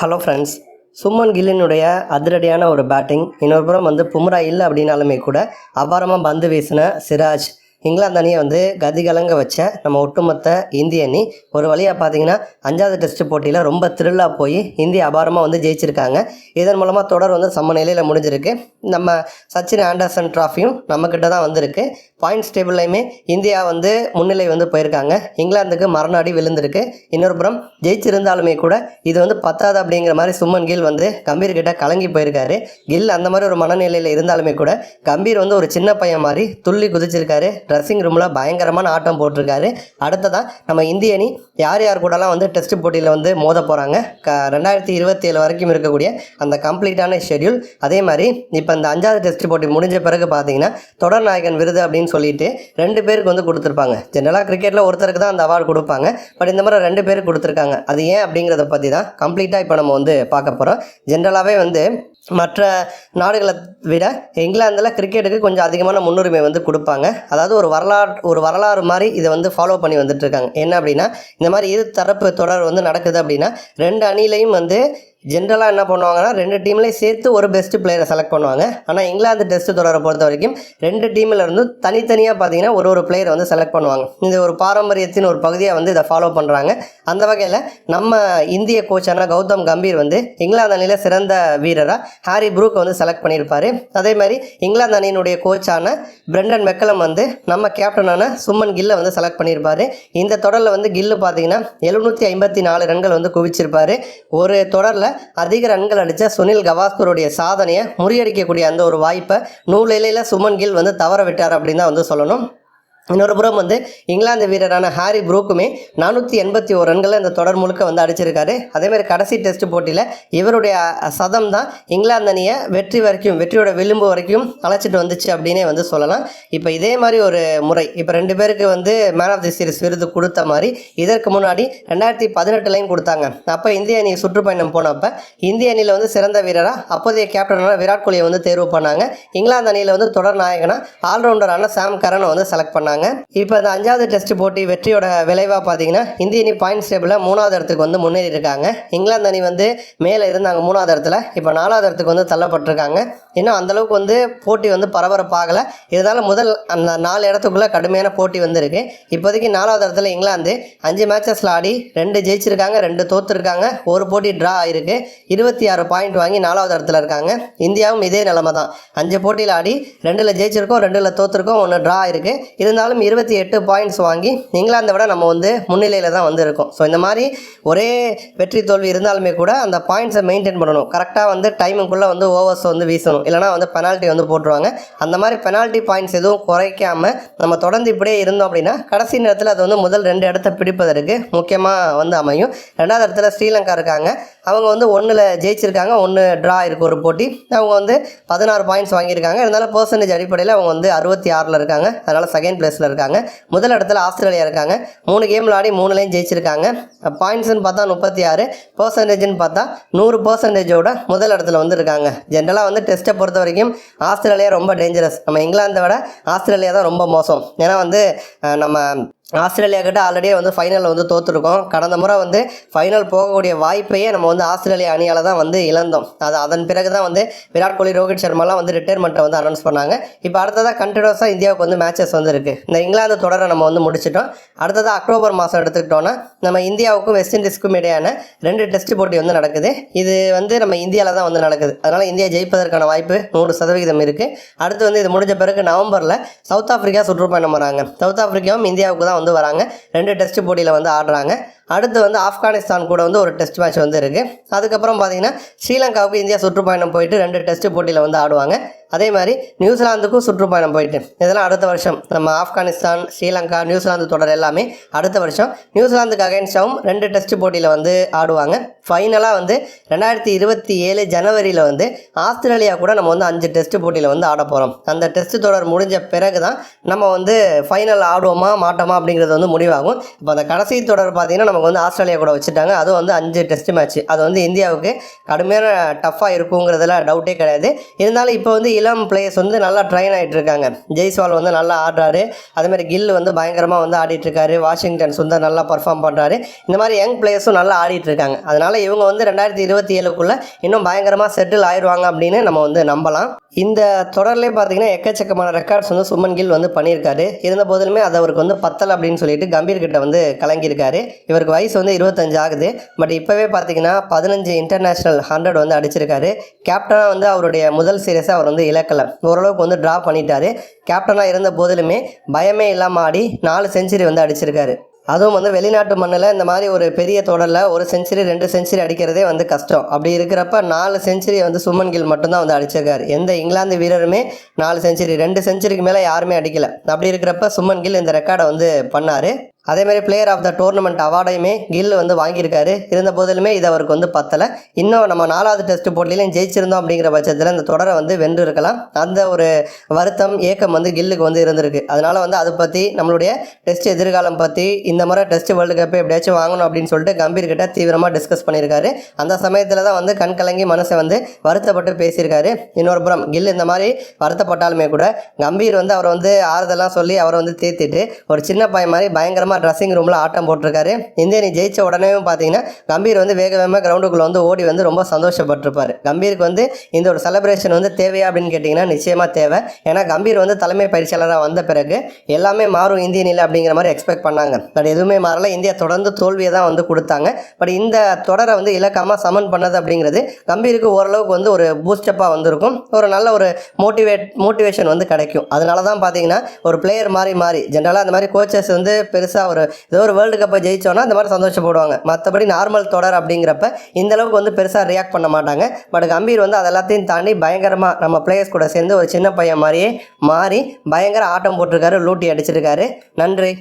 Hello friends Suman கில்லினுடைய அதிரடியான ஒரு batting இன்னொரு புறம் வந்து பும்ரா இல்லை அப்படின்னாலுமே கூட அபாரமாக பந்து வீசின சிராஜ். இங்கிலாந்து அணியை வந்து கதிகலங்க வச்ச நம்ம ஒட்டுமொத்த இந்திய அணி. ஒரு வழியாக பார்த்தீங்கன்னா அஞ்சாவது டெஸ்ட் போட்டியில் ரொம்ப த்ரில்லாக போய் இந்தியா அபாரமாக வந்து ஜெயிச்சிருக்காங்க. இதன் மூலமாக தொடர் வந்து சம நிலையில் முடிஞ்சிருக்கு. நம்ம சச்சின் ஆண்டர்சன் ட்ராஃபியும் நம்மக்கிட்ட தான் வந்திருக்கு. பாயிண்ட்ஸ் டேபிள்லையுமே இந்தியா வந்து முன்னிலை வந்து போயிருக்காங்க. இங்கிலாந்துக்கு மரணாடி விழுந்திருக்கு. இன்னொரு புறம் ஜெயிச்சிருந்தாலுமே கூட இது வந்து பத்தாது அப்படிங்கிற மாதிரி சுமன் கில் வந்து கம்பீர் கிட்ட கலங்கி போயிருக்காரு. கில் அந்த மாதிரி ஒரு மனநிலையில் இருந்தாலுமே கூட கம்பீர் வந்து ஒரு சின்ன பையன் மாதிரி துள்ளி குதிச்சிருக்காரு. ட்ரெஸ்ஸிங் ரூமில் பயங்கரமான ஆட்டம் போட்டிருக்காரு. அடுத்ததான் நம்ம இந்திய அணி யார் யார் கூடலாம் வந்து டெஸ்ட் போட்டியில் வந்து மோத போகிறாங்க க ரெண்டாயிரத்தி இருபத்தி ஏழு வரைக்கும் இருக்கக்கூடிய அந்த கம்ப்ளீட்டான ஷெட்யூல் அதே மாதிரி இப்போ இந்த அஞ்சாவது டெஸ்ட் போட்டி முடிஞ்ச பிறகு பார்த்தீங்கன்னா தொடர் நாயகன் விருது அப்படின்னு சொல்லிட்டு ரெண்டு பேருக்கு வந்து கொடுத்துருப்பாங்க. ஜென்ரலாக கிரிக்கெட்டில் ஒருத்தருக்கு தான் அந்த அவார்டு கொடுப்பாங்க. பட் இந்த மாதிரி ரெண்டு பேருக்கு கொடுத்துருக்காங்க. அது ஏன் அப்படிங்கிறத பற்றி தான் கம்ப்ளீட்டாக இப்போ நம்ம வந்து பார்க்க போகிறோம் ஜென்ரலாகவே வந்து மற்ற நாடுகளை விட இங்கிலாந்தில் கிரிக்கெட்டுக்கு கொஞ்சம் அதிகமான முன்னுரிமை வந்து கொடுப்பாங்க. அதாவது ஒரு வரலாறு ஒரு வரலாறு மாதிரி இதை வந்து ஃபாலோ பண்ணி வந்துட்டுருக்காங்க என்ன அப்படின்னா இந்த மாதிரி இரு தரப்பு தொடர் வந்து நடக்குது அப்படின்னா ரெண்டு அணிலையும் வந்து ஜென்ரலாக என்ன பண்ணுவாங்கன்னா ரெண்டு டீம்லேயும் சேர்த்து ஒரு பெஸ்ட் பிளேயரை செலக்ட் பண்ணுவாங்க. ஆனால் இங்கிலாந்து டெஸ்ட் தொடரை பொறுத்த வரைக்கும் ரெண்டு டீமில் இருந்தும் தனித்தனியாக பார்த்தீங்கன்னா ஒரு ஒரு பிளேயரை வந்து செலக்ட் பண்ணுவாங்க. இந்த ஒரு பாரம்பரியத்தின் ஒரு பகுதியாக வந்து இதை ஃபாலோ பண்ணுறாங்க அந்த வகையில் நம்ம இந்திய கோச்சான கௌதம் கம்பீர் வந்து இங்கிலாந்து அணியில் சிறந்த வீரராக ஹாரி ப்ரூக் வந்து செலக்ட் பண்ணியிருப்பார். அதே மாதிரி இங்கிலாந்து அணியினுடைய கோச்சான பிரெண்டன் மெக்கலம் வந்து நம்ம கேப்டனான சுமன் கில்லை வந்து செலக்ட் பண்ணியிருப்பார். இந்த தொடரில் வந்து கில்லு பார்த்தீங்கன்னா எழுநூற்றி ஐம்பத்தி நாலு ரன்கள் வந்து குவிச்சிருப்பார். ஒரு தொடரில் அதிக ரன்கள் அடித்த சுனில் கவாஸ்கருடைய சாதனையை முறியடிக்கக்கூடிய அந்த ஒரு வாய்ப்பை நூலிலையில் சுமன் கில் வந்து தவற விட்டார் அப்படின்னு தான் வந்து சொல்லணும். இன்னொரு புறம் வந்து இங்கிலாந்து வீரரான ஹாரி ப்ரூக்குமே நானூற்றி எண்பத்தி ஒரு ரன்களை இந்த தொடர் முழுக்க வந்து அடிச்சிருக்காரு. அதேமாதிரி கடைசி டெஸ்ட் போட்டியில் இவருடைய சதம் தான் இங்கிலாந்து அணியை வெற்றி வரைக்கும் வெற்றியோட விளிம்பு வரைக்கும் அழைச்சிட்டு வந்துச்சு அப்படின்னே வந்து சொல்லலாம். இப்போ இதே மாதிரி ஒரு முறை இப்போ ரெண்டு பேருக்கு வந்து மேன் ஆஃப் தி சீரிஸ் விருது கொடுத்த மாதிரி இதற்கு முன்னாடி ரெண்டாயிரத்தி பதினெட்டுலையும் கொடுத்தாங்க. அப்போ இந்திய அணி சுற்றுப்பயணம் போனப்போ இந்திய அணியில் வந்து சிறந்த வீரராக அப்போதைய கேப்டனான விராட் கோலியை வந்து தேர்வு பண்ணாங்க. இங்கிலாந்து அணியில் வந்து தொடர் நாயகனா ஆல்ரவுண்டரான சாம் கரனை வந்து செலக்ட் பண்ணாங்க. இப்போ இந்த அஞ்சாவது டெஸ்ட் போட்டி வெற்றியோட விளைவாக பார்த்தீங்கன்னா இந்திய அணி பாயிண்ட்ஸ் டேபிளில் மூணாவது இடத்துக்கு வந்து முன்னேறி இருக்காங்க இங்கிலாந்து அணி வந்து மேலே இருந்தாங்க மூணாவது இடத்துல. இப்போ நாலாவது இடத்துக்கு வந்து தள்ளப்பட்டிருக்காங்க. இன்னும் அந்தளவுக்கு வந்து போட்டி வந்து பரபரப்பாகலை. இருந்தாலும் முதல் அந்த நாலு இடத்துக்குள்ளே கடுமையான போட்டி வந்திருக்கு. இப்போதைக்கு நாலாவது இடத்துல இங்கிலாந்து. அஞ்சு மேட்சஸில் ஆடி ரெண்டு ஜெயிச்சிருக்காங்க ரெண்டு தோத்துருக்காங்க. ஒரு போட்டி ட்ரா ஆயிருக்கு. இருபத்தி ஆறு பாயிண்ட் வாங்கி நாலாவது இடத்துல இருக்காங்க. இந்தியாவும் இதே நிலமை தான் அஞ்சு போட்டியில் ஆடி ரெண்டில் ஜெயிச்சிருக்கோம் ரெண்டில் தோத்துருக்கோம் ஒன்று ட்ரா ஆயிருக்கு. இருந்தாலும் இருபத்தி எட்டு பாயிண்ட்ஸ் வாங்கி இங்கிலாந்தை விட நம்ம வந்து முன்னிலையில் தான் வந்து இருக்கோம் ஸோ இந்த மாதிரி ஒரே வெற்றி தோல்வி இருந்தாலுமே கூட அந்த பாயிண்ட்ஸை மெயின்டைன் பண்ணணும். கரெக்டாக வந்து டைமுக்குள்ளே வந்து ஓவர்ஸ் வந்து வீசணும். இல்லைனா வந்து பெனால்ட்டி வந்து போட்டுருவாங்க. அந்த மாதிரி பெனால்ட்டி பாயிண்ட்ஸ் எதுவும் குறைக்காமல் நம்ம தொடர்ந்து இப்படியே இருந்தோம் அப்படின்னா கடைசி நேரத்தில் அது வந்து முதல் ரெண்டு இடத்த பிடிப்பதற்கு முக்கியமாக வந்து அமையும். ரெண்டாவது இடத்துல ஸ்ரீலங்கா இருக்காங்க. அவங்க வந்து ஒன்றில் ஜெயிச்சிருக்காங்க. ஒன்று ட்ரா இருக்கு ஒரு போட்டி. அவங்க வந்து பதினாறு பாயிண்ட்ஸ் வாங்கியிருக்காங்க. இருந்தாலும் பர்சன்டேஜ் அடிப்படையில் அவங்க வந்து அறுபத்தி ஆறில் இருக்காங்க. அதனால் செகண்ட் பிளேஸில் இருக்காங்க. முதல் இடத்துல ஆஸ்திரேலியா இருக்காங்க. மூணு கேம் விளாடி மூணுலேயும் ஜெயிச்சிருக்காங்க? பாயிண்ட்ஸ்னு பார்த்தா முப்பத்தி ஆறு. பர்சன்டேஜ்னு பார்த்தா நூறு பர்சன்டேஜோட முதல் இடத்துல வந்து இருக்காங்க ஜென்ரலாக வந்து டெஸ்ட்டை பொறுத்த வரைக்கும் ஆஸ்திரேலியா ரொம்ப டேஞ்சரஸ் நம்ம இங்கிலாந்தை விட ஆஸ்திரேலியா தான் ரொம்ப மோசம். ஏன்னா வந்து நம்ம ஆஸ்திரேலியா கிட்ட ஆல்ரெடியே வந்து ஃபைனலில் வந்து தோற்றுருக்கோம் கடந்த முறை வந்து ஃபைனல் போகக்கூடிய வாய்ப்பையே நம்ம வந்து ஆஸ்திரேலியா அணியால் தான் வந்து இழந்தோம். அது அதன் பிறகு தான் வந்து விராட் கோலி ரோஹித் சர்மாலாம் வந்து ரிட்டையர்மெண்ட்டை வந்து அனௌன்ஸ் பண்ணாங்க. இப்போ அடுத்ததாக கண்டினியூஸாக இந்தியாவுக்கு வந்து மேட்சஸ் வந்து இருக்குது இந்த இங்கிலாந்து தொடரை நம்ம வந்து முடிச்சிட்டோம். அடுத்ததாக அக்டோபர் மாதம் எடுத்துக்கிட்டோன்னா நம்ம இந்தியாவுக்கும் வெஸ்ட் இண்டீஸ்க்கும் இடையான ரெண்டு டெஸ்ட் போட்டி வந்து நடக்குது. இது வந்து நம்ம இந்தியாவில் தான் வந்து நடக்குது. அதனால் இந்தியா ஜெயிப்பதற்கான வாய்ப்பு நூறு சதவிகிதம் இருக்குது அடுத்து வந்து இது முடிஞ்ச பிறகு நவம்பரில் சவுத் ஆஃப்ரிக்கா சுற்றுப்பயணம் வராங்க. சவுத் ஆஃப்ரிக்காவும் இந்தியாவுக்கு தான் வந்து வராங்க. ரெண்டு டெஸ்ட் போட்டியில் வந்து ஆடுறாங்க. அடுத்து வந்து ஆப்கானிஸ்தான் கூட வந்து ஒரு டெஸ்ட் மேட்ச் வந்து இருக்குது அதுக்கப்புறம் பார்த்தீங்கன்னா ஸ்ரீலங்காவுக்கு இந்தியா சுற்றுப்பயணம் போயிட்டு ரெண்டு டெஸ்ட் போட்டியில் வந்து ஆடுவாங்க. அதே மாதிரி நியூசிலாந்துக்கும் சுற்றுப்பயணம் போயிட்டு. இதெல்லாம் அடுத்த வருஷம். நம்ம ஆப்கானிஸ்தான் ஸ்ரீலங்கா நியூசிலாந்து தொடர் எல்லாமே அடுத்த வருஷம். நியூசிலாந்துக்கு அகைன்ஸ்டாகவும் ரெண்டு டெஸ்ட் போட்டியில் வந்து ஆடுவாங்க. ஃபைனலாக வந்து ரெண்டாயிரத்தி இருபத்தி ஏழு ஜனவரியில் வந்து ஆஸ்திரேலியா கூட நம்ம வந்து அஞ்சு டெஸ்ட் போட்டியில் வந்து ஆட போகிறோம் அந்த டெஸ்ட் தொடர் முடிஞ்ச பிறகு தான் நம்ம வந்து ஃபைனல் ஆடுவோமா மாட்டோமா அப்படிங்கிறது வந்து முடிவாகும். இப்போ அந்த கடைசி தொடர் பார்த்தீங்கன்னா நம்ம அவங்க வந்து ஆஸ்திரேலியா கூட வச்சுட்டாங்க. அதுவும் வந்து அஞ்சு டெஸ்ட் மேட்ச் அது வந்து இந்தியாவுக்கு கடுமையான டஃப்பாக இருக்குங்கிறதுலாம் டவுட்டே கிடையாது. இருந்தாலும் இப்போ வந்து இளம் பிளேயர்ஸ் வந்து நல்லா ட்ரைன் ஆகிட்டு இருக்காங்க. ஜெய்ஸ்வால் வந்து நல்லா ஆடுறாரு. அதேமாதிரி கில் வந்து பயங்கரமாக வந்து ஆடிட்டுருக்காரு வாஷிங்டன் சுந்தர் நல்லா பர்ஃபார்ம் பண்ணுறாரு இந்த மாதிரி யங் பிளேயர்ஸும் நல்லா ஆடிட்டு இருக்காங்க. இவங்க வந்து ரெண்டாயிரத்தி இருபத்தி ஏழுக்குள்ளே இன்னும் பயங்கரமாக செட்டில் ஆயிடுவாங்க அப்படின்னு நம்ம வந்து நம்பலாம். இந்த தொடர்லேயே பார்த்தீங்கன்னா எக்கச்சக்கமான ரெக்கார்ட்ஸ் வந்து சுமன் கில் வந்து பண்ணியிருக்காரு. இருந்த போதிலுமே அது அவருக்கு வந்து பத்தல் அப்படின்னு சொல்லிட்டு கம்பீர் கிட்ட வந்து கலங்கியிருக்காரு. இவருக்கு வயசு வந்து இருபத்தஞ்சு ஆகுது. பட் இப்போவே பார்த்தீங்கன்னா பதினஞ்சு இன்டர்நேஷ்னல் ஹண்ட்ரட் வந்து அடிச்சிருக்காரு. கேப்டனாக வந்து அவருடைய முதல் சீரியஸை அவர் வந்து இழக்கலை. ஓரளவுக்கு வந்து ட்ரா பண்ணிட்டாரு. கேப்டனாக இருந்த போதிலுமே பயமே இல்லாமல் ஆடி நாலு செஞ்சுரி வந்து அடிச்சிருக்காரு. அதுவும் வந்து வெளிநாட்டு மண்ணில் இந்த மாதிரி ஒரு பெரிய தொடரில் ஒரு செஞ்சுரி ரெண்டு செஞ்சுரி அடிக்கிறதே வந்து கஷ்டம். அப்படி இருக்கிறப்ப நாலு செஞ்சுரி வந்து சுமன் கில் மட்டும்தான் வந்து அடிச்சிருக்காரு. எந்த இங்கிலாந்து வீரருமே நாலு செஞ்சுரி ரெண்டு செஞ்சுரிக்கு மேலே யாருமே அடிக்கல. அப்படி இருக்கிறப்ப சுமன் கில் இந்த ரெக்கார்டை வந்து பண்ணார். அதேமாதிரி பிளேயர் ஆஃப் த டோர்னமெண்ட் அவார்டையுமே கில் வந்து வாங்கியிருக்காரு. இருந்த போதிலுமே இது அவருக்கு வந்து பத்தலை. இன்னும் நம்ம நாலாவது டெஸ்ட் போட்டியிலையும் ஜெயிச்சிருந்தோம் அப்படிங்கிற பட்சத்தில் இந்த தொடரை வந்து வென்று இருக்கலாம் அந்த ஒரு வருத்தம் ஏக்கம் வந்து கில்லுக்கு வந்து இருந்திருக்கு. அதனால வந்து அதை பற்றி நம்மளுடைய டெஸ்ட் எதிர்காலம் பற்றி இந்த முறை டெஸ்ட் வேர்ல்டு கப் எப்படியாச்சும் வாங்கணும் அப்படின்னு சொல்லிட்டு கம்பீர் கிட்ட தீவிரமாக டிஸ்கஸ் பண்ணியிருக்காரு. அந்த சமயத்தில் தான் வந்து கண் கலங்கி மனசை வந்து வருத்தப்பட்டு பேசியிருக்காரு. இன்னொரு புறம் கில் இந்த மாதிரி வருத்தப்பட்டாலுமே கூட கம்பீர் வந்து அவர் வந்து ஆறுதலாம் சொல்லி அவரை வந்து தேத்திட்டு ஒரு சின்ன பையன் மாதிரி பயங்கரமாக ட்ரெஸ்ஸிங் ரூமில் ஆட்டம் போட்டிருக்காரு. இந்திய அணி ஜெயிச்ச உடனே பார்த்தீங்கன்னா கம்பீர் வந்து வேக வேகமாக கிரவுண்டுக்குள்ளே வந்து ஓடி வந்து ரொம்ப சந்தோஷப்பட்டிருப்பார். கம்பீருக்கு வந்து இந்த ஒரு செலிப்ரேஷன் வந்து தேவையா அப்படின்னு கேட்டிங்கன்னா நிச்சயமாக தேவை. ஏன்னா கம்பீர் வந்து தலைமை பயிற்சியாளராக வந்த பிறகு எல்லாமே மாறும் இந்திய நிலை அப்படிங்கிற மாதிரி எக்ஸ்பெக்ட் பண்ணாங்க. பட் எதுவுமே மாறல. இந்தியா தொடர்ந்து தோல்வியை தான் வந்து கொடுத்தாங்க. பட் இந்த தொடரை வந்து இலக்கமாக சமன் பண்ணது அப்படிங்கிறது கம்பீருக்கு ஓரளவுக்கு வந்து ஒரு பூஸ்டப்பாக வந்திருக்கும். ஒரு நல்ல ஒரு மோட்டிவேட் மோட்டிவேஷன் வந்து கிடைக்கும். அதனால தான் பார்த்தீங்கன்னா ஒரு பிளேயர் மாறி மாறி ஜென்ரலாக அந்த மாதிரி கோச்சஸ் வந்து பெருசாக ஒரு ஏதோ ஒரு வேர்ல்டு கப்பை ஜெயிச்சோன்னா அந்த மாதிரி சந்தோஷப்படுவாங்க மற்றபடி நார்மல் தொடர் அப்படிங்கிறப்ப இந்த அளவுக்கு வந்து பெருசாக ரியாக்ட் பண்ண மாட்டாங்க. பட் கம்பீர் வந்து அது எல்லாத்தையும் தாண்டி பயங்கரமாக நம்ம பிளேயர்ஸ் கூட சேர்ந்து ஒரு சின்ன பையன் மாதிரியே மாறி பயங்கர ஆட்டம் போட்டிருக்காரு லூட்டி அடிச்சிருக்காரு. நன்றி.